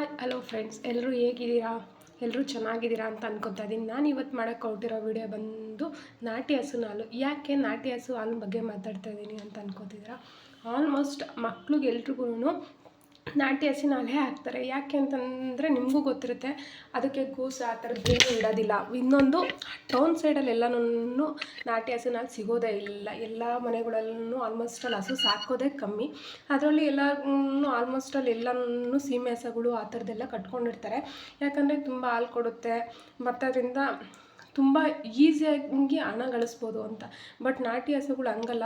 Hi hello friends ಎಲ್ಲರೂ ಹೇಗಿದ್ದೀರಾ? ಎಲ್ಲರೂ ಚೆನ್ನಾಗಿದ್ದೀರಾ ಅಂತ ಅನ್ಕೊತಾ ಇದ್ದೀನಿ. ನಾನು ಇವತ್ತು ಮಾಡೋಕ್ಕೆ ಹೊರಟಿರೋ ವಿಡಿಯೋ ಬಂದು ನಾಟಿ ಹಸುನ ಹಾಲು. ಯಾಕೆ ನಾಟಿ ಹಸು ಹಾಲು ಬಗ್ಗೆ ಮಾತಾಡ್ತಾ ಇದ್ದೀನಿ ಅಂತ ಅನ್ಕೋತಿದ್ದೀರಾ? ಆಲ್ಮೋಸ್ಟ್ ಮಕ್ಳಿಗೆ ಎಲ್ರಿಗೂ ನಾಟಿ ಹಸಿನ ಹಾಲೇ ಹಾಕ್ತಾರೆ. ಯಾಕೆ ಅಂತಂದರೆ ನಿಮಗೂ ಗೊತ್ತಿರುತ್ತೆ, ಅದಕ್ಕೆ ಗೂಸು ಆ ಥರದ್ದೇನು ಇಡೋದಿಲ್ಲ. ಇನ್ನೊಂದು ಟೌನ್ ಸೈಡಲ್ಲಿ ಎಲ್ಲನೂ ನಾಟಿ ಹಸಿನ ಸಿಗೋದೇ ಇಲ್ಲ. ಎಲ್ಲ ಮನೆಗಳಲ್ಲೂ ಆಲ್ಮೋಸ್ಟ್ ಅಲ್ಲಿ ಹಸು ಸಾಕೋದೇ ಕಮ್ಮಿ. ಅದರಲ್ಲಿ ಎಲ್ಲನೂ ಆಲ್ಮೋಸ್ಟ್ ಅಲ್ಲಿ ಎಲ್ಲನೂ ಸೀಮೆ ಹಸುಗಳು ಆ ಥರದ್ದೆಲ್ಲ ಕಟ್ಕೊಂಡಿರ್ತಾರೆ. ಯಾಕಂದರೆ ತುಂಬ ಹಾಲು ಕೊಡುತ್ತೆ. ಮತ್ತು ಅದರಿಂದ ತುಂಬ ಈಸಿಯಾಗಿ ಹಣ ಗಳಿಸ್ಬೋದು ಅಂತ. ಬಟ್ ನಾಟಿ ಹಸುಗಳು ಹಂಗಲ್ಲ.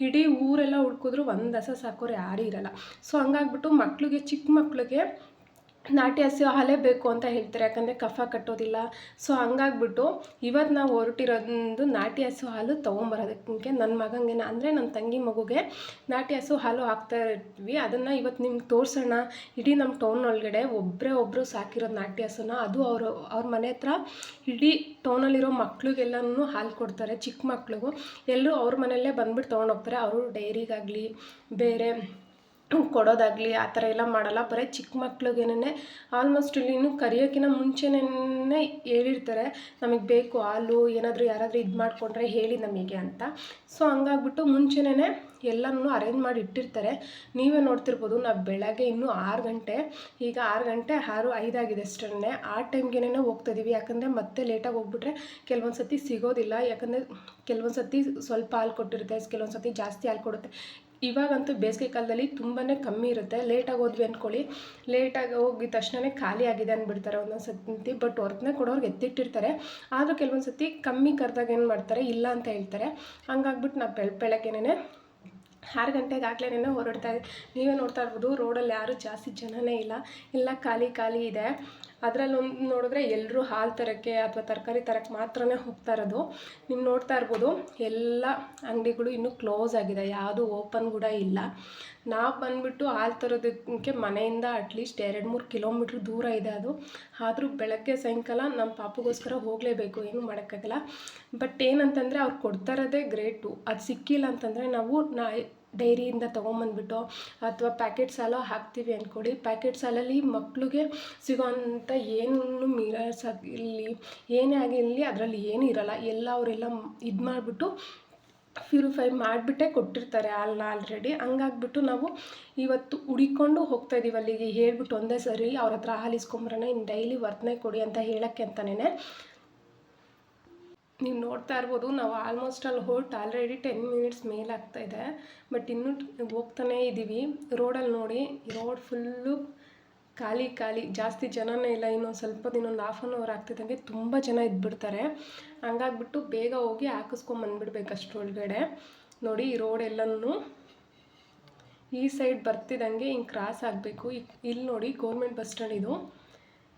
ಇಡೀ ಊರೆಲ್ಲ ಹುಡ್ಕಿದ್ರು ಒಂದು ಹಸ ಸಾಕೋರು ಯಾರೂ ಇರಲ್ಲ. ಸೊ ಹಂಗಾಗ್ಬಿಟ್ಟು ಮಕ್ಕಳಿಗೆ ಚಿಕ್ಕ ಮಕ್ಳಿಗೆ ನಾಟಿ ಹಸು ಹಾಲೇ ಬೇಕು ಅಂತ ಹೇಳ್ತಾರೆ, ಯಾಕಂದರೆ ಕಫ ಕಟ್ಟೋದಿಲ್ಲ. ಸೊ ಹಂಗಾಗ್ಬಿಟ್ಟು ಇವತ್ತು ನಾವು ಹೊರಟಿರೋದು ನಾಟಿ ಹಸು ಹಾಲು ತೊಗೊಂಬರೋದಕ್ಕೆ. ನನ್ನ ಮಗಂಗೆ ಅಂದರೆ ನನ್ನ ತಂಗಿ ಮಗುಗೆ ನಾಟಿ ಹಸು ಹಾಲು ಹಾಕ್ತಾ ಇರ್ತೀವಿ ಅದನ್ನು ಇವತ್ತು ನಿಮ್ಗೆ ತೋರಿಸೋಣ. ಇಡೀ ನಮ್ಮ ಟೌನ್ ಒಳಗಡೆ ಒಬ್ಬರೇ ಒಬ್ಬರು ಸಾಕಿರೋದು ನಾಟಿ ಹಸುನ. ಅದು ಅವರು, ಅವ್ರ ಮನೆ ಹತ್ರ ಇಡೀ ಟೌನಲ್ಲಿರೋ ಮಕ್ಳಿಗೆಲ್ಲನೂ ಹಾಲು ಕೊಡ್ತಾರೆ ಚಿಕ್ಕ ಮಕ್ಳಿಗೂ. ಎಲ್ಲರೂ ಅವ್ರ ಮನೆಯಲ್ಲೇ ಬಂದ್ಬಿಟ್ಟು ತೊಗೊಂಡೋಗ್ತಾರೆ ಅವರು ಡೈರಿಗಾಗಲಿ, ಬೇರೆ ಕೊಡೋದಾಗಲಿ, ಆ ಥರ ಎಲ್ಲ ಮಾಡಲ್ಲ. ಬರೀ ಚಿಕ್ಕ ಮಕ್ಳಿಗೇನೆ ಆಲ್ಮೋಸ್ಟ್ ಇಲ್ಲಿ ಇನ್ನೂ ಕರಿಯೋಕ್ಕಿಂತ ಮುಂಚೆನೇ ಹೇಳಿರ್ತಾರೆ. ನಮಗೆ ಬೇಕು ಹಾಲು, ಏನಾದರೂ ಯಾರಾದರೂ ಇದು ಮಾಡಿಕೊಂಡ್ರೆ ಹೇಳಿ ನಮಗೆ ಅಂತ. ಸೊ ಹಂಗಾಗ್ಬಿಟ್ಟು ಮುಂಚೆನೇ ಎಲ್ಲನೂ ಅರೇಂಜ್ ಮಾಡಿ ಇಟ್ಟಿರ್ತಾರೆ. ನೀವೇ ನೋಡ್ತಿರ್ಬೋದು, ನಾವು ಬೆಳಗ್ಗೆ ಇನ್ನೂ ಆರು ಗಂಟೆ, ಈಗ ಆರು ಗಂಟೆ ಆರು ಐದಾಗಿದೆ ಅಷ್ಟೇ ಆ ಟೈಮ್ಗೆನೇ ಹೋಗ್ತಾ ಇದೀವಿ. ಯಾಕಂದರೆ ಮತ್ತೆ ಲೇಟಾಗಿ ಹೋಗ್ಬಿಟ್ರೆ ಕೆಲವೊಂದು ಸತಿ ಸಿಗೋದಿಲ್ಲ. ಯಾಕಂದರೆ ಕೆಲವೊಂದು ಸತಿ ಸ್ವಲ್ಪ ಹಾಲು ಕೊಟ್ಟಿರುತ್ತೆ ಕೆಲವೊಂದು ಸತಿ ಜಾಸ್ತಿ ಹಾಲು ಕೊಡುತ್ತೆ. ಇವಾಗಂತೂ ಬೇಸಿಗೆ ಕಾಲದಲ್ಲಿ ತುಂಬಾ ಕಮ್ಮಿ ಇರುತ್ತೆ. ಲೇಟಾಗಿ ಹೋದ್ವಿ ಅಂದ್ಕೊಳ್ಳಿ ಲೇಟಾಗಿ ಹೋಗಿದ ತಕ್ಷಣವೇ ಖಾಲಿ ಆಗಿದೆ ಅಂದ್ಬಿಡ್ತಾರೆ ಒಂದೊಂದು ಸತಿ ಬಟ್ ಹೊರತನೇ ಕೊಡೋರ್ಗೆ ಎತ್ತಿಟ್ಟಿರ್ತಾರೆ. ಆದರೂ ಕೆಲವೊಂದು ಸತಿ ಕಮ್ಮಿ ಕರೆದಾಗ ಏನು ಮಾಡ್ತಾರೆ, ಇಲ್ಲ ಅಂತ ಹೇಳ್ತಾರೆ. ಹಂಗಾಗ್ಬಿಟ್ಟು ನಾವು ಬೆಳ ಬೆಳಗ್ಗೆನೇ ಆರು ಗಂಟೆಗೆ ಆಗ್ಲೇನೆ ಹೊರಡ್ತಾ ಇದ್ದೀವಿ ನೀವೇ ನೋಡ್ತಾ ಇರ್ಬೋದು ರೋಡಲ್ಲಿ ಯಾರೂ ಜಾಸ್ತಿ ಜನನೇ ಇಲ್ಲ. ಎಲ್ಲ ಖಾಲಿ ಖಾಲಿ ಇದೆ. ಅದರಲ್ಲಿ ಒಂದು ನೋಡಿದ್ರೆ ಎಲ್ಲರೂ ಹಾಲು ತರೋಕ್ಕೆ ಅಥವಾ ತರಕಾರಿ ತರಕ್ಕೆ ಮಾತ್ರನೇ ಹೋಗ್ತಾ ಇರೋದು. ನೀವು ನೋಡ್ತಾ ಇರ್ಬೋದು, ಎಲ್ಲ ಅಂಗಡಿಗಳು ಇನ್ನೂ ಕ್ಲೋಸ್ ಆಗಿದೆ. ಯಾವುದು ಓಪನ್ ಕೂಡ ಇಲ್ಲ. ನಾವು ಬಂದುಬಿಟ್ಟು ಹಾಲು ತರೋದಕ್ಕೆ ಮನೆಯಿಂದ ಅಟ್ಲೀಸ್ಟ್ ಎರಡು ಮೂರು ಕಿಲೋಮೀಟ್ರ್ ದೂರ ಇದೆ ಅದು. ಆದರೂ ಬೆಳಗ್ಗೆ ಸಾಯಂಕಾಲ ನಮ್ಮ ಪಾಪಗೋಸ್ಕರ ಹೋಗಲೇಬೇಕು, ಏನು ಮಾಡೋಕ್ಕಾಗಲ್ಲ. ಬಟ್ ಏನಂತಂದರೆ ಅವ್ರು ಕೊಡ್ತಾ ಇರೋದೇ ಗ್ರೇಟು ಅದು ಸಿಕ್ಕಿಲ್ಲ ಅಂತಂದರೆ ನಾವು ನಾ ಡೈರಿಯಿಂದ ತೊಗೊಂಬಂದ್ಬಿಟ್ಟು ಅಥವಾ ಪ್ಯಾಕೆಟ್ ಸಾಲ ಹಾಕ್ತೀವಿ ಅಂದ್ಕೊಳ್ಳಿ ಪ್ಯಾಕೆಟ್ ಸಾಲಲ್ಲಿ ಮಕ್ಕಳಿಗೆ ಸಿಗೋವಂಥ ಏನು ಮಿರರ್ಸ್ ಆಗಿರಲಿ, ಏನೇ ಆಗಿರಲಿ ಅದರಲ್ಲಿ ಏನೂ ಇರಲ್ಲ. ಎಲ್ಲ ಅವರೆಲ್ಲ ಇದು ಮಾಡಿಬಿಟ್ಟು ಪ್ಯೂರಿಫೈ ಮಾಡಿಬಿಟ್ಟೇ ಕೊಟ್ಟಿರ್ತಾರೆ ಅಲ್ಲ ಆಲ್ರೆಡಿ ಹಂಗಾಗ್ಬಿಟ್ಟು ನಾವು ಇವತ್ತು ಹುಡಿಕೊಂಡು ಹೋಗ್ತಾ ಇದೀವಿ ಅಲ್ಲಿಗೆ. ಹೇಳ್ಬಿಟ್ಟು ಒಂದೇ ಸರಿ ಅವ್ರ ಹತ್ರ ಹಾಲು ಇಸ್ಕೊಂಬರೋಣ ಇನ್ನು ಡೈಲಿ ವರ್ತನೆ ಕೊಡಿ ಅಂತ ಹೇಳೋಕ್ಕೆ ಅಂತಲೇ ನೀವು ನೋಡ್ತಾ ಇರ್ಬೋದು, ನಾವು ಆಲ್ಮೋಸ್ಟ್ ಅಲ್ಲಿ ಹೊರ್ಟ್ ಆಲ್ರೆಡಿ ಟೆನ್ ಮಿನಿಟ್ಸ್ ಮೇಲ್ ಆಗ್ತಾ ಇದೆ. ಬಟ್ ಇನ್ನೂ ಹೋಗ್ತಾನೇ ಇದ್ದೀವಿ ರೋಡಲ್ಲಿ ನೋಡಿ ರೋಡ್ ಫುಲ್ಲು ಖಾಲಿ ಖಾಲಿ. ಜಾಸ್ತಿ ಜನನೇ ಇಲ್ಲ. ಇನ್ನೊಂದು ಸ್ವಲ್ಪ ದಿನ ಒಂದು ಹಾಫ್ ಆನ್ ಅವರ್ ಆಗ್ತಿದ್ದಂಗೆ ತುಂಬ ಜನ ಇದ್ಬಿಡ್ತಾರೆ. ಹಂಗಾಗ್ಬಿಟ್ಟು ಬೇಗ ಹೋಗಿ ಹಾಕಿಸ್ಕೊಂಬಂದ್ಬಿಡ್ಬೇಕು ಅಷ್ಟರೊಳಗಡೆ. ನೋಡಿ ಈ ರೋಡ್ ಎಲ್ಲನೂ ಈ ಸೈಡ್ ಬರ್ತಿದ್ದಂಗೆ ಹಿಂಗೆ ಕ್ರಾಸ್ ಆಗಬೇಕು. ಇಲ್ಲಿ ನೋಡಿ ಗೌರ್ಮೆಂಟ್ ಬಸ್ ಸ್ಟ್ಯಾಂಡ್ ಇದು.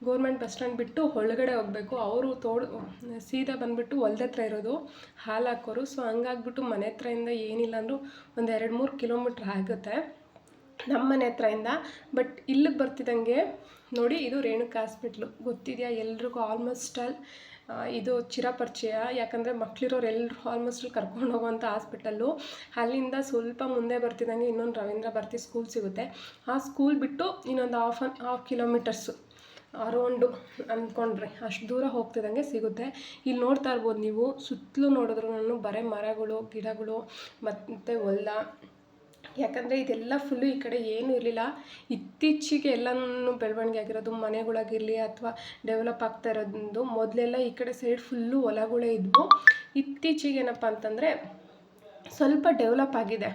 ಗೌರ್ಮೆಂಟ್ ಬಸ್ ಸ್ಟ್ಯಾಂಡ್ ಬಿಟ್ಟು ಒಳಗಡೆ ಹೋಗಬೇಕು. ಅವರು ತೋಡ್ ಸೀದಾ ಬಂದುಬಿಟ್ಟು ಹೊಲ್ದ ಹತ್ರ ಇರೋದು. ಹಾಲು ಹಾಕೋರು. ಸೊ ಹಂಗಾಗ್ಬಿಟ್ಟು ಮನೆ ಹತ್ರದಿಂದ ಏನಿಲ್ಲ ಅಂದರೂ ಒಂದು ಎರಡು ಮೂರು ಕಿಲೋಮೀಟ್ರ್ ಆಗುತ್ತೆ. ನಮ್ಮ ಮನೆ ಹತ್ರದಿಂದ ಬಟ್ ಇಲ್ಲಿಗೆ ಬರ್ತಿದ್ದಂಗೆ ನೋಡಿ ಇದು ರೇಣುಕಾ ಹಾಸ್ಪಿಟ್ಲು ಗೊತ್ತಿದೆಯಾ? ಎಲ್ರಿಗೂ ಆಲ್ಮೋಸ್ಟ್ ಆಲ್ ಇದು ಚಿರಪರಿಚಯ. ಯಾಕಂದರೆ ಮಕ್ಳಿರೋರು ಎಲ್ಲರೂ ಆಲ್ಮೋಸ್ಟ್ ಕರ್ಕೊಂಡು ಹೋಗುವಂಥ ಹಾಸ್ಪಿಟಲ್ಲು ಅಲ್ಲಿಂದ ಸ್ವಲ್ಪ ಮುಂದೆ ಬರ್ತಿದ್ದಂಗೆ ಇನ್ನೊಂದು ರವೀಂದ್ರ ಭಾರತಿ ಸ್ಕೂಲ್ ಸಿಗುತ್ತೆ. ಆ ಸ್ಕೂಲ್ ಬಿಟ್ಟು ಇನ್ನೊಂದು half and half kilometres around ಅಂದ್ಕೊಂಡ್ರೆ ಅಷ್ಟು ದೂರ ಹೋಗ್ತಿದ್ದಂಗೆ ಸಿಗುತ್ತೆ. ಇಲ್ಲಿ ನೋಡ್ತಾ ಇರ್ಬೋದು ನೀವು. ಸುತ್ತಲೂ ನೋಡಿದ್ರು ನಾನು ಬರೀ ಮರಗಳು, ಗಿಡಗಳು, ಮತ್ತು ಹೊಲ ಯಾಕಂದರೆ ಇದೆಲ್ಲ ಫುಲ್ಲು ಈ ಕಡೆ ಏನೂ ಇರಲಿಲ್ಲ. ಇತ್ತೀಚೆಗೆ ಎಲ್ಲನೂ ಬೆಳವಣಿಗೆ ಆಗಿರೋದು ಮನೆಗಳಾಗಿರಲಿ ಅಥವಾ ಡೆವಲಪ್ ಆಗ್ತಾ ಇರೋದು. ಮೊದಲೆಲ್ಲ ಈ ಕಡೆ ಸೈಡ್ ಫುಲ್ಲು ಹೊಲಗಳೇ ಇದ್ವು. ಇತ್ತೀಚೆಗೆ ಏನಪ್ಪ ಅಂತಂದರೆ ಸ್ವಲ್ಪ ಡೆವಲಪ್ ಆಗಿದೆ.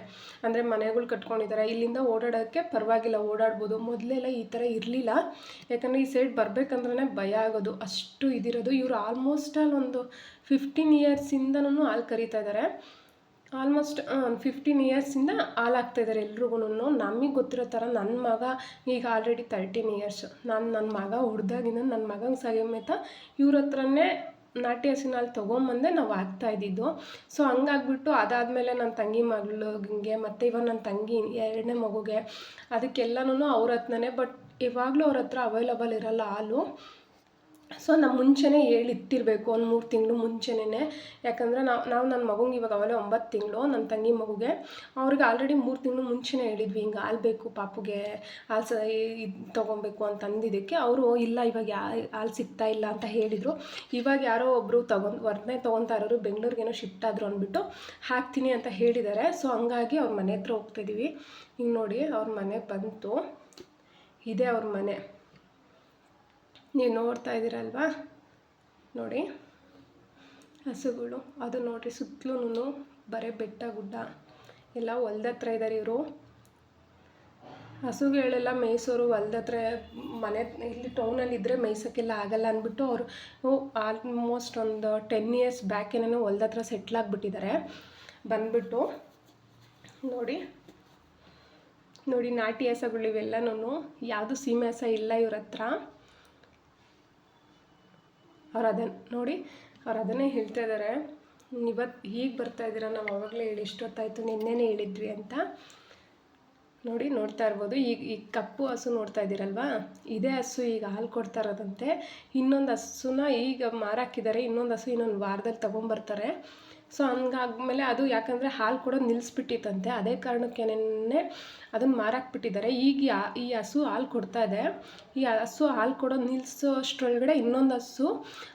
ಅಂದರೆ ಮನೆಗಳು ಕಟ್ಕೊಂಡಿದ್ದಾರೆ ಇಲ್ಲಿಂದ ಓಡಾಡೋಕ್ಕೆ ಪರವಾಗಿಲ್ಲ, ಓಡಾಡ್ಬೋದು. ಮೊದಲೆಲ್ಲ ಈ ಥರ ಇರಲಿಲ್ಲ. ಯಾಕಂದರೆ ಈ ಸೈಡ್ ಬರಬೇಕಂದ್ರೆ ಭಯ ಆಗೋದು. ಅಷ್ಟು ಇದಿರೋದು. ಇವರು ಆಲ್ಮೋಸ್ಟ್ ಆಲ್ ಒಂದು ಫಿಫ್ಟೀನ್ ಇಯರ್ಸಿಂದನೂ ಹಾಲು ಕರೀತಾ ಇದ್ದಾರೆ ಆಲ್ಮೋಸ್ಟ್ ಫಿಫ್ಟೀನ್ ಇಯರ್ಸಿಂದ ಹಾಲಾಗ್ತಾ ಇದ್ದಾರೆ ಎಲ್ರಿಗೂ ನಮಗೆ ಗೊತ್ತಿರೋ ಥರ ನನ್ನ ಮಗ ಈಗ ಆಲ್ರೆಡಿ ತರ್ಟೀನ್ ಇಯರ್ಸ್ ನಾನು ನನ್ನ ಮಗ ಹುಡ್ದಾಗಿನ ನನ್ನ ಮಗನ ಸಮೇತ ಇವ್ರ ಹತ್ರನೇ ನಾಟಿ ಹಸಿನ ಹಾಲು ತೊಗೊಂಬಂದೆ ನಾವು ಆಗ್ತಾ ಇದ್ದಿದ್ದು. ಸೊ ಹಂಗಾಗ್ಬಿಟ್ಟು ಅದಾದಮೇಲೆ ನನ್ನ ತಂಗಿ ಮಗಳಿಗೆ ಮತ್ತು ಇವಾಗ ನನ್ನ ತಂಗಿ ಎರಡನೇ ಮಗುಗೆ ಅದಕ್ಕೆಲ್ಲನೂ ಅವ್ರ ಹತ್ರನೇ ಬಟ್ ಇವಾಗಲೂ ಅವ್ರ ಹತ್ರ ಅವೈಲಬಲ್ ಇರೋಲ್ಲ ಹಾಲು. ಸೊ ನಾವು ಮುಂಚೆನೇ ಹೇಳಿತ್ತಿರಬೇಕು ಒಂದು ಮೂರು ತಿಂಗಳು ಮುಂಚೆನೇ ಯಾಕಂದರೆ ನಾವು ನಾವು ನನ್ನ ಮಗುಗೆ ಇವಾಗ ಅವಲೇ ಒಂಬತ್ತು ತಿಂಗಳು ನನ್ನ ತಂಗಿ ಮಗುಗೆ. ಅವ್ರಿಗೆ ಆಲ್ರೆಡಿ ಮೂರು ತಿಂಗಳು ಮುಂಚೆನೇ ಹೇಳಿದ್ವಿ, ಹಿಂಗೆ ಹಾಲು ಬೇಕು, ಪಾಪುಗೆ ಹಾಲು ಸ ಇದು ತೊಗೊಬೇಕು ಅಂತ ಅಂದಿದ್ದಕ್ಕೆ. ಅವರು ಇಲ್ಲ, ಇವಾಗ ಯಾ, ಹಾಲು ಸಿಗ್ತಾ ಇಲ್ಲ ಅಂತ ಹೇಳಿದರು. ಇವಾಗ ಯಾರೋ ಒಬ್ಬರು ತಗೊಂಡು ಹೊರನೇ ತೊಗೊತಾ ಇರೋರು ಬೆಂಗಳೂರಿಗೇನೋ ಶಿಫ್ಟ್ ಆದರು ಅಂದ್ಬಿಟ್ಟು ಹಾಕ್ತೀನಿ ಅಂತ ಹೇಳಿದ್ದಾರೆ. ಸೊ ಹಂಗಾಗಿ ಅವ್ರ ಮನೆ ಹತ್ರ ಹೋಗ್ತಾಯಿದ್ದೀವಿ ಹಿಂಗೆ ನೋಡಿ, ಅವ್ರ ಮನೆ ಬಂತು. ಇದೇ ಅವ್ರ ಮನೆ. ನೀವು ನೋಡ್ತಾ ಇದ್ದೀರಲ್ವಾ? ನೋಡಿ. ಹಸುಗಳು. ಅದು ನೋಡಿರಿ ಸುತ್ತಲೂ ಬರೀ ಬೆಟ್ಟ ಗುಡ್ಡ. ಎಲ್ಲ ಹೊಲ್ದ ಹತ್ರ ಇದ್ದಾರೆ ಇವರು. ಹಸುಗಳೆಲ್ಲ ಮೈಸೂರು ಹೊಲ್ದ ಹತ್ರ ಮನೆ, ಇಲ್ಲಿ ಟೌನಲ್ಲಿ ಇದ್ದರೆ ಮೇಯ್ಸೋಕ್ಕೆಲ್ಲ ಆಗಲ್ಲ ಅಂದ್ಬಿಟ್ಟು ಅವರು ಆಲ್ಮೋಸ್ಟ್ ಒಂದು ಟೆನ್ ಇಯರ್ಸ್ ಹೊಲ್ದ ಹತ್ರ ಸೆಟ್ಲ್ ಆಗಿಬಿಟ್ಟಿದ್ದಾರೆ. ಬಂದ್ಬಿಟ್ಟು, ನೋಡಿ. ನೋಡಿ, ನಾಟಿ ಹಸಗಳು ಇವೆಲ್ಲನೂ ಯಾವುದು ಸೀಮೆ ಹಸ ಇಲ್ಲ ಇವ್ರ ಹತ್ರ. ಅವ್ರು ಅದನ್ನು ನೋಡಿ, ಅವ್ರು ಅದನ್ನೇ ಹೇಳ್ತಾ ಇದ್ದಾರೆ ಇವತ್ತು ಹೀಗೆ ಬರ್ತಾ ಇದ್ದೀರಾ ನಾವು ಅವಾಗಲೇ ಹೇಳಿ, ಇಷ್ಟೊತ್ತಾಯಿತು, ನಿನ್ನೆನೇ ಹೇಳಿದ್ವಿ ಅಂತ. ನೋಡಿ, ನೋಡ್ತಾ ಇರ್ಬೋದು. ಈಗ ಈ ಕಪ್ಪು ಹಸು ನೋಡ್ತಾ ಇದ್ದೀರಲ್ವಾ? ಇದೇ ಹಸು ಈಗ ಹಾಲು ಕೊಡ್ತಾ ಇರೋದಂತೆ. ಇನ್ನೊಂದು ಹಸುನ ಈಗ ಮಾರಾಕಿದ್ದಾರೆ. ಇನ್ನೊಂದು ಹಸು ಇನ್ನೊಂದು ವಾರದಲ್ಲಿ ತೊಗೊಂಬರ್ತಾರೆ. ಸೊ ಹಂಗಾದ್ಮೇಲೆ ಅದು ಯಾಕಂದರೆ ಹಾಲು ಕೊಡೋದು ನಿಲ್ಲಿಸ್ಬಿಟ್ಟಿತ್ತಂತೆ ಅದೇ ಕಾರಣಕ್ಕೇನೆ ಅದನ್ನು ಮಾರಾಕ್ಬಿಟ್ಟಿದ್ದಾರೆ. ಈಗ ಈ ಹಸು ಹಾಲು ಕೊಡ್ತಾ ಇದೆ. ಈ ಹಸು ಹಾಲು ಕೊಡೋದು ನಿಲ್ಲಿಸೋಷ್ಟ್ರೊಳಗಡೆ ಇನ್ನೊಂದು ಹಸು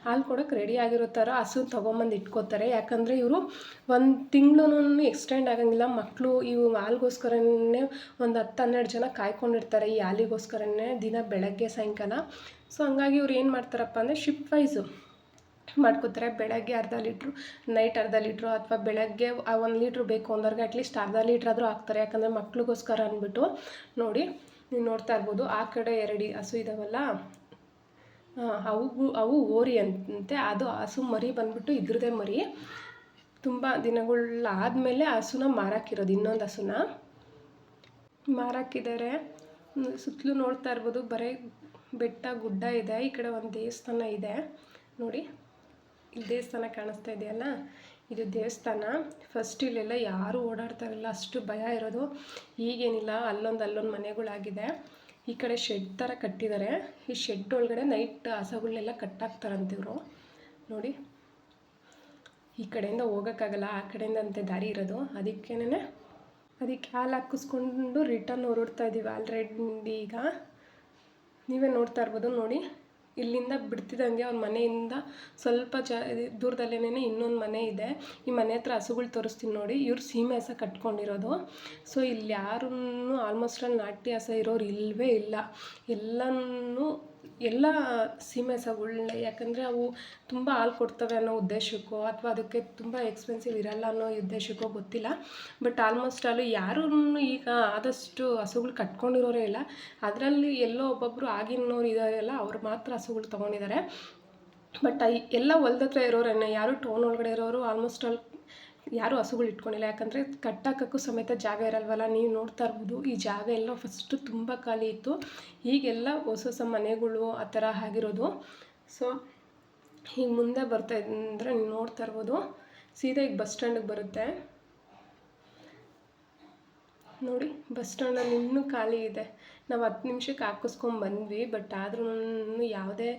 ಹಾಲು ಕೊಡೋಕೆ ರೆಡಿ ಆಗಿರೋ ಥರ ಹಸು ತೊಗೊಂಬಂದು ಇಟ್ಕೋತಾರೆ. ಯಾಕಂದರೆ ಇವರು ಒಂದು ತಿಂಗಳು ಎಕ್ಸ್ಟೆಂಡ್ ಆಗಂಗಿಲ್ಲ. ಮಕ್ಕಳು ಇವು ಹಾಲ್ಗೋಸ್ಕರನೇ ಒಂದು ಹತ್ತು ಹನ್ನೆರಡು ಜನ ಕಾಯ್ಕೊಂಡಿರ್ತಾರೆ ಈ ಹಾಲಿಗೋಸ್ಕರನೇ ದಿನ ಬೆಳಗ್ಗೆ, ಸಾಯಂಕಾಲ. ಸೊ ಹಂಗಾಗಿ ಇವ್ರು ಏನು ಮಾಡ್ತಾರಪ್ಪ ಅಂದರೆ ಶಿಫ್ಟ್ ವೈಸು ಮಾಡ್ಕೋತಾರೆ. ಬೆಳಗ್ಗೆ ಅರ್ಧ ಲೀಟ್ರು, ನೈಟ್ ಅರ್ಧ ಲೀಟ್ರು ಅಥವಾ ಬೆಳಗ್ಗೆ ಒಂದು ಲೀಟ್ರ್ ಬೇಕು ಅಂದವ್ರಿಗೆ ಅಟ್ಲೀಸ್ಟ್ ಅರ್ಧ ಲೀಟ್ರ್ ಆದರೂ ಹಾಕ್ತಾರೆ. ಯಾಕಂದರೆ ಮಕ್ಳಿಗೋಸ್ಕರ ಅಂದ್ಬಿಟ್ಟು ನೋಡಿ, ನೀವು ನೋಡ್ತಾ ಇರ್ಬೋದು. ಆ ಕಡೆ ಎರಡು ಹಸು ಇದಾವಲ್ಲ ಅವು ಅವು ಓರಿ ಅಂತೆ. ಅದು ಹಸು ಮರಿ ಬಂದ್ಬಿಟ್ಟು ಇದ್ರದೇ ಮರಿ. ತುಂಬ ದಿನಗಳಾದಮೇಲೆ ಹಸುನ ಮಾರಾಕಿರೋದು, ಇನ್ನೊಂದು ಹಸುನ. ಮಾರಾಕಿದ್ದಾರೆ ಸುತ್ತಲೂ ನೋಡ್ತಾ ಇರ್ಬೋದು. ಬರೀ ಬೆಟ್ಟ, ಗುಡ್ಡ ಇದೆ. ಈ ಕಡೆ ಒಂದು ದೇವಸ್ಥಾನ ಇದೆ. ನೋಡಿ. ಇಲ್ಲಿ ದೇವಸ್ಥಾನ ಕಾಣಿಸ್ತಾ ಇದೆಯಲ್ಲ? ಇದು ದೇವಸ್ಥಾನ. ಫಸ್ಟ್ ಇಲ್ಲೆಲ್ಲ ಯಾರೂ ಓಡಾಡ್ತಾರಿಲ್ಲ ಅಷ್ಟು ಭಯ ಇರೋದು. ಈಗೇನಿಲ್ಲ. ಅಲ್ಲೊಂದು ಅಲ್ಲೊಂದು ಮನೆಗಳಾಗಿದೆ. ಈ ಕಡೆ ಶೆಡ್ ಥರ ಕಟ್ಟಿದ್ದಾರೆ ಈ ಶೆಡ್ ಒಳಗಡೆ ನೈಟ್ ಹಸಗಳನ್ನೆಲ್ಲ ಕಟ್ಟಾಕ್ತಾರಂತೆ ಇವರು. ನೋಡಿ. ಈ ಕಡೆಯಿಂದ ಹೋಗೋಕ್ಕಾಗಲ್ಲ. ಆ ಕಡೆಯಿಂದ ಅಂತೆ ದಾರಿ ಇರೋದು. ಅದಕ್ಕೇನೆ ಅದಕ್ಕೆ ಹಾಲು ಹಾಕಿಸ್ಕೊಂಡು ರಿಟರ್ನ್ ಹೊರಡ್ತಾ ಇದ್ದೀವಿ ಆಲ್ರೆಡಿ ಈಗ. ನೀವೇ ನೋಡ್ತಾ ಇರ್ಬೋದು. ನೋಡಿ. ಇಲ್ಲಿಂದ ಬಿಡ್ತಿದ್ದಂಗೆ ಅವ್ರ ಮನೆಯಿಂದ ಸ್ವಲ್ಪ ಜ ದೂರದಲ್ಲೇನೆ ಇನ್ನೊಂದು ಮನೆ ಇದೆ. ಈ ಮನೆ ಹತ್ರ ಹಸುಗಳು ತೋರಿಸ್ತೀನಿ ನೋಡಿ. ಇವ್ರು ಸೀಮೆ ಹಸ ಕಟ್ಕೊಂಡಿರೋದು. ಸೊ ಇಲ್ಲಿ ಯಾರೂ ಆಲ್ಮೋಸ್ಟ್ ಅಲ್ಲಿ ನಾಟಿ ಹಸ ಇರೋರು ಇಲ್ಲವೇ ಇಲ್ಲ. ಎಲ್ಲನೂ ಎಲ್ಲ ಸೀಮೆ ಹಸಗಳ್ನ ಯಾಕಂದರೆ ಅವು ತುಂಬ ಹಾಲು ಕೊಡ್ತವೆ ಅನ್ನೋ ಉದ್ದೇಶಕ್ಕೋ ಅಥವಾ ಅದಕ್ಕೆ ತುಂಬ ಎಕ್ಸ್ಪೆನ್ಸಿವ್ ಇರಲ್ಲ ಅನ್ನೋ ಉದ್ದೇಶಕ್ಕೋ ಗೊತ್ತಿಲ್ಲ. ಬಟ್ ಆಲ್ಮೋಸ್ಟ್ ಆಲು ಯಾರೂ ಈಗ ಆದಷ್ಟು ಹಸುಗಳು ಕಟ್ಕೊಂಡಿರೋರೇ ಇಲ್ಲ. ಅದರಲ್ಲಿ ಎಲ್ಲೋ ಒಬ್ಬೊಬ್ಬರು ಆಗಿನವ್ರು ಇದ್ದಾರಲ್ಲ ಅವ್ರು ಮಾತ್ರ ಹಸುಗಳು ತೊಗೊಂಡಿದ್ದಾರೆ ಬಟ್ ಎಲ್ಲ ಹೊಲ್ದ ಹತ್ರ ಇರೋರನ್ನ ಯಾರು ಟೌನ್ ಒಳಗಡೆ ಇರೋರು ಆಲ್ಮೋಸ್ಟ್ ಅಲ್ಲಿ ಯಾರೂ ಹಸುಗಳು ಇಟ್ಕೊಂಡಿಲ್ಲ. ಯಾಕಂದರೆ ಕಟ್ಟಾಕಕ್ಕೂ ಸಮೇತ ಜಾಗ ಇರಲ್ವಲ್ಲ, ನೀವು ನೋಡ್ತಾ ಇರ್ಬೋದು. ಈ ಜಾಗ ಎಲ್ಲ ಫಸ್ಟು ತುಂಬ ಖಾಲಿ ಇತ್ತು. ಈಗೆಲ್ಲ ಹೊಸ ಹೊಸ ಮನೆಗಳು ಆ ಥರ ಆಗಿರೋದು. ಸೊ ಈಗ ಮುಂದೆ ಬರ್ತಾ ಇದ್ರೆ ನೀವು ನೋಡ್ತಾ ಇರ್ಬೋದು. ಸೀದಾ ಈಗ ಬಸ್ ಸ್ಟ್ಯಾಂಡಿಗೆ ಬರುತ್ತೆ. ನೋಡಿ, ಬಸ್ ಸ್ಟ್ಯಾಂಡಲ್ಲಿ ಇನ್ನೂ ಖಾಲಿ ಇದೆ. ನಾವು ಹತ್ತು ನಿಮಿಷಕ್ಕೆ ಹಾಕಿಸ್ಕೊಂಡ್ ಬಂದ್ವಿ, ಬಟ್ ಆದ್ರೂ ಯಾವುದೇ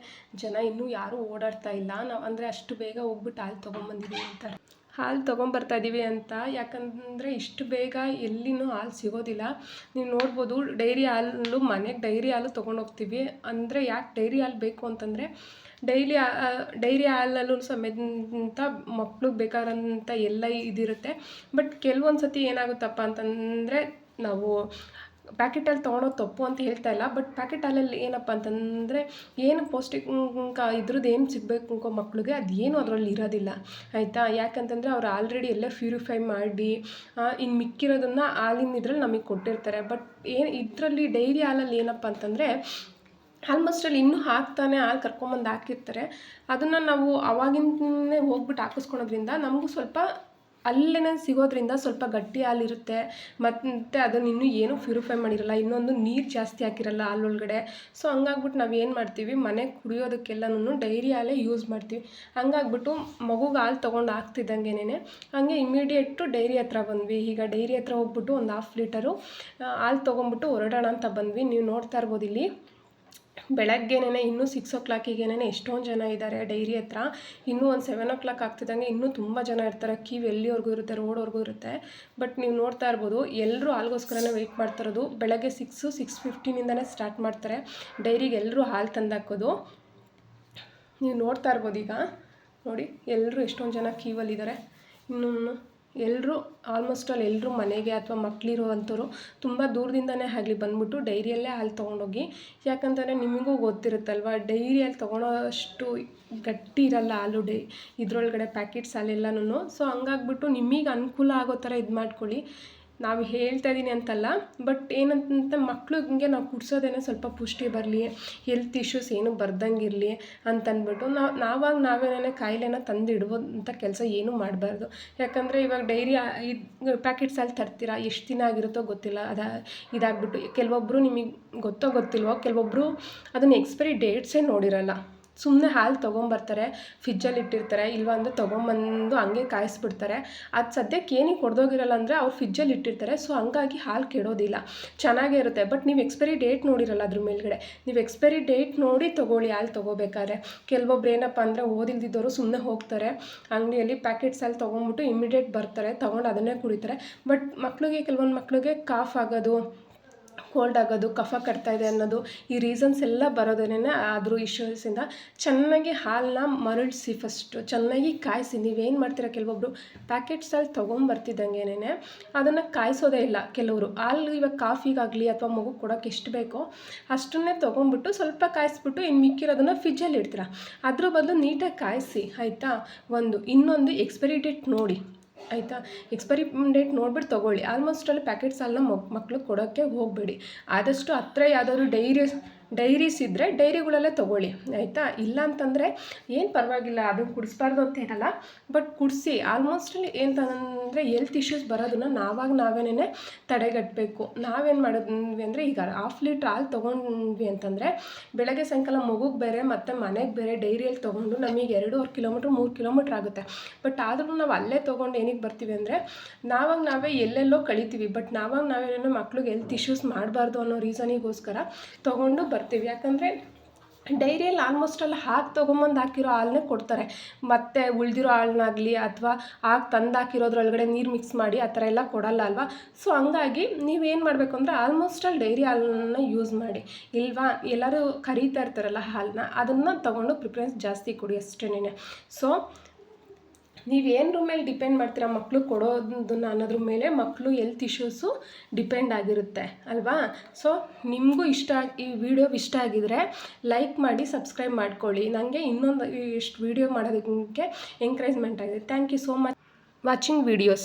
ಜನ ಇನ್ನೂ ಯಾರೂ ಓಡಾಡ್ತಾ ಇಲ್ಲ. ನಾವು ಅಂದರೆ ಅಷ್ಟು ಬೇಗ ಹೋಗ್ಬಿಟ್ಟು ಅಲ್ಲಿ ತೊಗೊಂಬಂದಿದ್ದೀವಿ ಅಂತಾರೆ. ಹಾಲು ತೊಗೊಂಬರ್ತಾ ಇದ್ದೀವಿ ಅಂತ. ಯಾಕಂದರೆ ಇಷ್ಟು ಬೇಗ ಎಲ್ಲಿನೂ ಹಾಲು ಸಿಗೋದಿಲ್ಲ. ನೀವು ನೋಡ್ಬೋದು ಡೈರಿ ಹಾಲು, ಮನೆಗೆ ಡೈರಿ ಹಾಲು ತೊಗೊಂಡೋಗ್ತೀವಿ. ಅಂದರೆ ಯಾಕೆ ಡೈರಿ ಹಾಲು ಬೇಕು ಅಂತಂದರೆ, ಡೈಲಿ ಡೈರಿ ಹಾಲಲ್ಲೂ ಸಮೇತ ಮಕ್ಳಿಗೆ ಬೇಕಾದಂಥ ಎಲ್ಲ ಇದಿರುತ್ತೆ. ಬಟ್ ಕೆಲವೊಂದು ಸತಿ ಏನಾಗುತ್ತಪ್ಪ ಅಂತಂದರೆ, ನಾವು ಪ್ಯಾಕೆಟಲ್ಲಿ ತೊಗೊಳೋದು ತಪ್ಪು ಅಂತ ಹೇಳ್ತಾ ಇಲ್ಲ ಬಟ್ ಪ್ಯಾಕೆಟ್ ಹಾಲಲ್ಲಿ ಏನಪ್ಪ ಅಂತಂದರೆ ಏನು ಪೌಷ್ಟಿಕ ಇದ್ರದ್ದು ಏನು ಸಿಗಬೇಕು ಅನ್ಕೋ ಮಕ್ಳಿಗೆ ಅದೇನು ಅದರಲ್ಲಿ ಇರೋದಿಲ್ಲ, ಆಯಿತಾ? ಯಾಕಂತಂದರೆ ಅವ್ರು ಆಲ್ರೆಡಿ ಎಲ್ಲ ಪ್ಯೂರಿಫೈ ಮಾಡಿ ಇನ್ನು ಮಿಕ್ಕಿರೋದನ್ನು ಹಾಲಿನ ಇದ್ರಲ್ಲಿ ನಮಗೆ ಕೊಟ್ಟಿರ್ತಾರೆ ಬಟ್ ಏನು ಇದರಲ್ಲಿ ಡೈರಿ ಹಾಲಲ್ಲಿ ಏನಪ್ಪ ಅಂತಂದರೆ ಆಲ್ಮೋಸ್ಟ್ ಅಲ್ಲಿ ಇನ್ನೂ ಹಾಕ್ತಾನೆ ಹಾಲು ಕರ್ಕೊಂಬಂದು ಹಾಕಿರ್ತಾರೆ, ಅದನ್ನು ನಾವು ಅವಾಗಿಂದೇ ಹೋಗ್ಬಿಟ್ಟು ಹಾಕಿಸ್ಕೊಳೋದ್ರಿಂದ ನಮಗೂ ಸ್ವಲ್ಪ ಅಲ್ಲೇ ಸಿಗೋದ್ರಿಂದ ಸ್ವಲ್ಪ ಗಟ್ಟಿ ಹಾಲಿರುತ್ತೆ ಮತ್ತು ಅದನ್ನು ಇನ್ನೂ ಏನೂ ಪ್ಯೂರಿಫೈ ಮಾಡಿರಲ್ಲ, ಇನ್ನೊಂದು ನೀರು ಜಾಸ್ತಿ ಹಾಕಿರಲ್ಲ ಹಾಲೊಳಗಡೆ. ಸೊ ಹಂಗಾಗ್ಬಿಟ್ಟು ನಾವು ಏನು ಮಾಡ್ತೀವಿ, ಮನೆ ಕುಡಿಯೋದಕ್ಕೆಲ್ಲನೂ ಡೈರಿ ಹಾಲೇ ಯೂಸ್ ಮಾಡ್ತೀವಿ. ಹಂಗಾಗ್ಬಿಟ್ಟು ಮಗುಗೆ ಹಾಲು ತೊಗೊಂಡು ಹಾಕ್ತಿದ್ದಂಗೆನೇ ಹಾಗೆ ಇಮಿಡಿಯೇಟು ಡೈರಿ ಹತ್ರ ಬಂದ್ವಿ. ಈಗ ಡೈರಿ ಹತ್ರ ಹೋಗ್ಬಿಟ್ಟು ಒಂದು ಹಾಫ್ ಲೀಟರು ಹಾಲು ತೊಗೊಂಬಿಟ್ಟು ಹೊರಡೋಣ ಅಂತ ಬಂದ್ವಿ. ನೀವು ನೋಡ್ತಾ ಇರ್ಬೋದು ಇಲ್ಲಿ. ಬೆಳಗ್ಗೆನೇ ಇನ್ನೂ ಸಿಕ್ಸ್ ಓ ಕ್ಲಾಕಿಗೇನೆ ಎಷ್ಟೊಂದು ಜನ ಇದ್ದಾರೆ ಡೈರಿ ಹತ್ರ. ಇನ್ನೂ ಒಂದು ಸೆವೆನ್ ಓ ಕ್ಲಾಕ್ ಆಗ್ತಿದ್ದಂಗೆ ಇನ್ನೂ ತುಂಬ ಜನ ಇರ್ತಾರೆ. ಕ್ಯೂ ಎಲ್ಲಿವರೆಗೂ ಇರುತ್ತೆ, ರೋಡ್ವರೆಗೂ ಇರುತ್ತೆ. ಬಟ್ ನೀವು ನೋಡ್ತಾ ಇರ್ಬೋದು ಎಲ್ಲರೂ ಹಾಲ್ಗೋಸ್ಕರನೇ ವೆಯ್ಟ್ ಮಾಡ್ತಿರೋದು ಬೆಳಗ್ಗೆ ಸಿಕ್ಸು ಸಿಕ್ಸ್ ಫಿಫ್ಟೀನಿಂದನೇ ಸ್ಟಾರ್ಟ್ ಮಾಡ್ತಾರೆ. ಡೈರಿಗೆ ಎಲ್ಲರೂ ಹಾಲು ತಂದಾಕೋದು. ನೀವು ನೋಡ್ತಾ ಇರ್ಬೋದು ಈಗ. ನೋಡಿ ಎಲ್ಲರೂ ಎಷ್ಟೊಂದು ಜನ ಕ್ಯೂವಲ್ಲಿದ್ದಾರೆ ಇನ್ನು. ಎಲ್ಲರೂ ಆಲ್ಮೋಸ್ಟ್ ಆಲ್ ಎಲ್ಲರೂ ಮನೆಗೆ ಅಥವಾ ಮಕ್ಕಳಿರುವಂಥವ್ರು ತುಂಬ ದೂರದಿಂದನೇ ಆಗಲಿ ಬಂದುಬಿಟ್ಟು ಡೈರಿಯಲ್ಲೇ ಹಾಲು ತೊಗೊಂಡೋಗಿ. ಯಾಕಂತಂದರೆ ನಿಮಗೂ ಗೊತ್ತಿರುತ್ತಲ್ವ ಡೈರಿಯಲ್ಲಿ ತೊಗೊಳೋ ಅಷ್ಟು ಗಟ್ಟಿ ಇರಲ್ಲ ಹಾಲು ಡೈ, ಇದರೊಳಗಡೆ ಪ್ಯಾಕೆಟ್ಸ್ ಹಾಲೆಲ್ಲನೂ ಸೊ ಹಂಗಾಗ್ಬಿಟ್ಟು ನಿಮಗೆ ಅನುಕೂಲ ಆಗೋ ಥರ ಇದು ಮಾಡ್ಕೊಳ್ಳಿ ನಾವು ಹೇಳ್ತಾ ಇದ್ದೀನಿ ಅಂತಲ್ಲ ಬಟ್ ಏನಂತ ಮಕ್ಳಿಗೆ ನಾವು ಕುಡ್ಸೋದೇನೆ ಸ್ವಲ್ಪ ಪುಷ್ಟಿ ಬರಲಿ ಹೆಲ್ತ್ ಇಶ್ಯೂಸ್ ಏನು ಬರ್ದಂಗೆ ಇರಲಿ ಅಂತಂದ್ಬಿಟ್ಟು ನಾವು ನಾವಾಗ ನಾವೇನೇ ಕಾಯಿಲೆನ ತಂದು ಇಡುವಂಥ ಕೆಲಸ ಏನೂ ಮಾಡಬಾರ್ದು. ಯಾಕಂದರೆ ಇವಾಗ ಡೈರಿ ಪ್ಯಾಕೆಟ್ಸ್ ಅಲ್ಲಿ ತರ್ತೀರಾ, ಎಷ್ಟು ದಿನ ಆಗಿರುತ್ತೋ ಗೊತ್ತಿಲ್ಲ, ಅದ ಇದಾಗ್ಬಿಟ್ಟು ಕೆಲವೊಬ್ಬರು ನಿಮಗೆ ಗೊತ್ತೋ ಗೊತ್ತಿಲ್ವೋ ಕೆಲವೊಬ್ಬರು ಅದನ್ನ ಎಕ್ಸ್ಪೈರಿ ಡೇಟ್ಸೇ ನೋಡಿರಲ್ಲ. ಸುಮ್ಮನೆ ಹಾಲು ತೊಗೊಂಬರ್ತಾರೆ ಫ್ರಿಜ್ಜಲ್ಲಿ ಇಟ್ಟಿರ್ತಾರೆ, ಇಲ್ವ ಅಂದರೆ ತೊಗೊಂಬಂದು ಹಂಗೆ ಕಾಯಿಸ್ಬಿಡ್ತಾರೆ. ಅದು ಸದ್ಯಕ್ಕೆ ಏನಕ್ಕೆ ಹೊಡೆದೋಗಿರಲ್ಲ ಅಂದರೆ ಅವ್ರು ಫ್ರಿಜ್ಜಲ್ಲಿ ಇಟ್ಟಿರ್ತಾರೆ ಸೊ ಹಂಗಾಗಿ ಹಾಲು ಕೆಡೋದಿಲ್ಲ. ಚೆನ್ನಾಗೇ ಇರುತ್ತೆ ಬಟ್ ನೀವು ಎಕ್ಸ್ಪೈರಿ ಡೇಟ್ ನೋಡಿರಲ್ಲ ಅದ್ರ ಮೇಲ್ಗಡೆ. ನೀವು ಎಕ್ಸ್ಪೈರಿ ಡೇಟ್ ನೋಡಿ ತೊಗೊಳ್ಳಿ ಹಾಲು ತೊಗೋಬೇಕಾದ್ರೆ. ಕೆಲವೊಬ್ರು ಏನಪ್ಪ ಅಂದರೆ ಓದಿಲ್ದಿದ್ದವರು ಸುಮ್ಮನೆ ಹೋಗ್ತಾರೆ, ಅಂಗಡಿಯಲ್ಲಿ ಪ್ಯಾಕೆಟ್ಸ್ ಹಾಲು ತೊಗೊಂಬಿಟ್ಟು ಇಮಿಡಿಯೇಟ್ ಬರ್ತಾರೆ, ತೊಗೊಂಡು ಅದನ್ನೇ ಕುಡಿತಾರೆ. ಬಟ್ ಮಕ್ಕಳಿಗೆ ಕೆಲವೊಂದು ಮಕ್ಕಳಿಗೆ ಕಾಫ್ ಆಗೋದು ಕೋಲ್ಡ್ ಆಗೋದು, ಕಫ ಕಟ್ತಾ ಇದೆ ಅನ್ನೋದು ಈ ರೀಸನ್ಸ್ ಎಲ್ಲ ಬರೋದೇನೆ ಆದರೂ ಇಶ್ಯೂಸಿಂದ ಚೆನ್ನಾಗಿ ಹಾಲನ್ನ ಮರಳಿಸಿ ಫಸ್ಟು ಚೆನ್ನಾಗಿ ಕಾಯಿಸಿ, ನೀವೇನು ಮಾಡ್ತೀರಾ ಕೆಲವೊಬ್ಬರು ಪ್ಯಾಕೆಟ್ಸಲ್ಲಿ ತೊಗೊಂಬರ್ತಿದ್ದಂಗೆನೇ ಅದನ್ನು ಕಾಯಿಸೋದೇ ಇಲ್ಲ ಕೆಲವರು. ಹಾಲು ಇವಾಗ ಕಾಫಿಗಾಗಲಿ ಅಥವಾ ಮಗು ಕೊಡೋಕೆ ಎಷ್ಟು ಬೇಕೋ ಅಷ್ಟನ್ನೇ ತೊಗೊಂಬಿಟ್ಟು ಸ್ವಲ್ಪ ಕಾಯಿಸ್ಬಿಟ್ಟು ಇನ್ನು ಮಿಕ್ಕಿರೋದನ್ನು ಫ್ರಿಜ್ಜಲ್ಲಿ ಇಡ್ತೀರಾ. ಅದ್ರ ಬದಲು ನೀಟಾಗಿ ಕಾಯಿಸಿ, ಆಯಿತಾ? ಒಂದು, ಇನ್ನೊಂದು ಎಕ್ಸ್ಪೈರಿ ಡೇಟ್ ನೋಡಿ. ಆಯಿತಾ? ಎಕ್ಸ್ಪೈರಿ ಡೇಟ್ ನೋಡ್ಬಿಟ್ಟು ತೊಗೊಳ್ಳಿ. ಆಲ್ಮೋಸ್ಟ್ ಅಲ್ಲಿ ಪ್ಯಾಕೆಟ್ಸ್ ಎಲ್ಲ ಮಕ್ಳಿಗೆ ಕೊಡೋಕ್ಕೆ ಹೋಗಬೇಡಿ. ಆದಷ್ಟು ಹತ್ರ ಯಾವ್ದಾದ್ರು ಡೈರಿ ಡೈರೀಸ್ ಇದ್ದರೆ ಡೈರಿಗಳಲ್ಲೇ ತೊಗೊಳ್ಳಿ, ಆಯಿತಾ? ಇಲ್ಲ ಅಂತಂದರೆ ಏನು ಪರವಾಗಿಲ್ಲ ಅದು ಕುಡಿಸ್ಬಾರ್ದು ಅಂತ ಏನಲ್ಲ, ಬಟ್ ಕುಡಿಸಿ ಆಲ್ಮೋಸ್ಟ್ ಏನಂತಂದರೆ ಹೆಲ್ತ್ ಇಶ್ಯೂಸ್ ಬರೋದನ್ನ ನಾವಾಗ ನಾವೇನೇ ತಡೆಗಟ್ಟಬೇಕು ನಾವೇನು ಮಾಡಿದ್ವಿ ಅಂದರೆ ಈಗ ಹಾಫ್ ಲೀಟ್ರ್ ಹಾಲು ತೊಗೊಂಡ್ವಿ ಅಂತಂದರೆ ಬೆಳಗ್ಗೆ ಸಾಯಂಕಾಲ ಮಗುಗೆ ಬೇರೆ, ಮತ್ತು ಮನೆಗೆ ಬೇರೆ ಡೈರಿಯಲ್ಲಿ ತೊಗೊಂಡು ನಮಗೆ ಎರಡೂವರೆ ಕಿಲೋಮೀಟ್ರ್, ಮೂರು ಕಿಲೋಮೀಟ್ರ್ ಆಗುತ್ತೆ. ಬಟ್ ಆದರೂ ನಾವು ಅಲ್ಲೇ ತೊಗೊಂಡು ಏನಕ್ಕೆ ಬರ್ತೀವಿ ಅಂದರೆ ನಾವಾಗ ನಾವೇ ಎಲ್ಲೆಲ್ಲೋ ಕಳಿತೀವಿ, ಬಟ್ ನಾವಾಗ ನಾವೇನೋ ಮಕ್ಳಿಗೆ ಹೆಲ್ತ್ ಇಶ್ಯೂಸ್ ಮಾಡಬಾರ್ದು ಅನ್ನೋ ರೀಸನಿಗೋಸ್ಕರ ತೊಗೊಂಡು ಬರ್ತೀವಿ. ಯಾಕಂದರೆ ಡೈರಿಯಲ್ಲಿ ಆಲ್ಮೋಸ್ಟ್ ಅಲ್ಲಿ ಹಾಕಿ ತೊಗೊಂಬಂದು ಹಾಕಿರೋ ಹಾಲನ್ನೇ ಕೊಡ್ತಾರೆ. ಮತ್ತು ಉಳಿದಿರೋ ಹಾಲನ್ನಾಗಲಿ ಅಥವಾ ಹಾಕಿ ತಂದು ಹಾಕಿರೋದ್ರೊಳಗಡೆ ನೀರು ಮಿಕ್ಸ್ ಮಾಡಿ ಆ ಥರ ಎಲ್ಲ ಕೊಡಲ್ಲ ಅಲ್ವಾ? ಸೊ ಹಂಗಾಗಿ ನೀವೇನು ಮಾಡಬೇಕು ಅಂದರೆ ಆಲ್ಮೋಸ್ಟ್ ಅಲ್ಲಿ ಡೈರಿ ಹಾಲನ್ನ ಯೂಸ್ ಮಾಡಿ. ಇಲ್ವಾ? ಎಲ್ಲರೂ ಕರೀತಾ ಇರ್ತಾರಲ್ಲ ಹಾಲನ್ನ ಅದನ್ನು ತೊಗೊಂಡು ಪ್ರಿಫರೆನ್ಸ್ ಜಾಸ್ತಿ ಕೊಡಿ ಅಷ್ಟೇನೆ ಸೊ ನೀವೇನು ಮೇಲೆ ಡಿಪೆಂಡ್ ಮಾಡ್ತೀರಾ ಮಕ್ಕಳು ಕೊಡೋದನ್ನ ಅನ್ನೋದ್ರ ಮೇಲೆ ಮಕ್ಕಳು ಹೆಲ್ತ್ ಇಶ್ಯೂಸು ಡಿಪೆಂಡ್ ಆಗಿರುತ್ತೆ, ಅಲ್ವಾ? ಸೊ ನಿಮಗೂ ಇಷ್ಟ ಈ ವಿಡಿಯೋ ಇಷ್ಟ ಆಗಿದರೆ ಲೈಕ್ ಮಾಡಿ ಸಬ್ಸ್ಕ್ರೈಬ್ ಮಾಡ್ಕೊಳ್ಳಿ. ನನಗೆ ಇನ್ನೊಂದು ಇಷ್ಟು ವಿಡಿಯೋ ಮಾಡೋದಕ್ಕೆ ಎಂಕರೇಜ್ಮೆಂಟ್ ಆಗಿದೆ. Thank you so much watching videos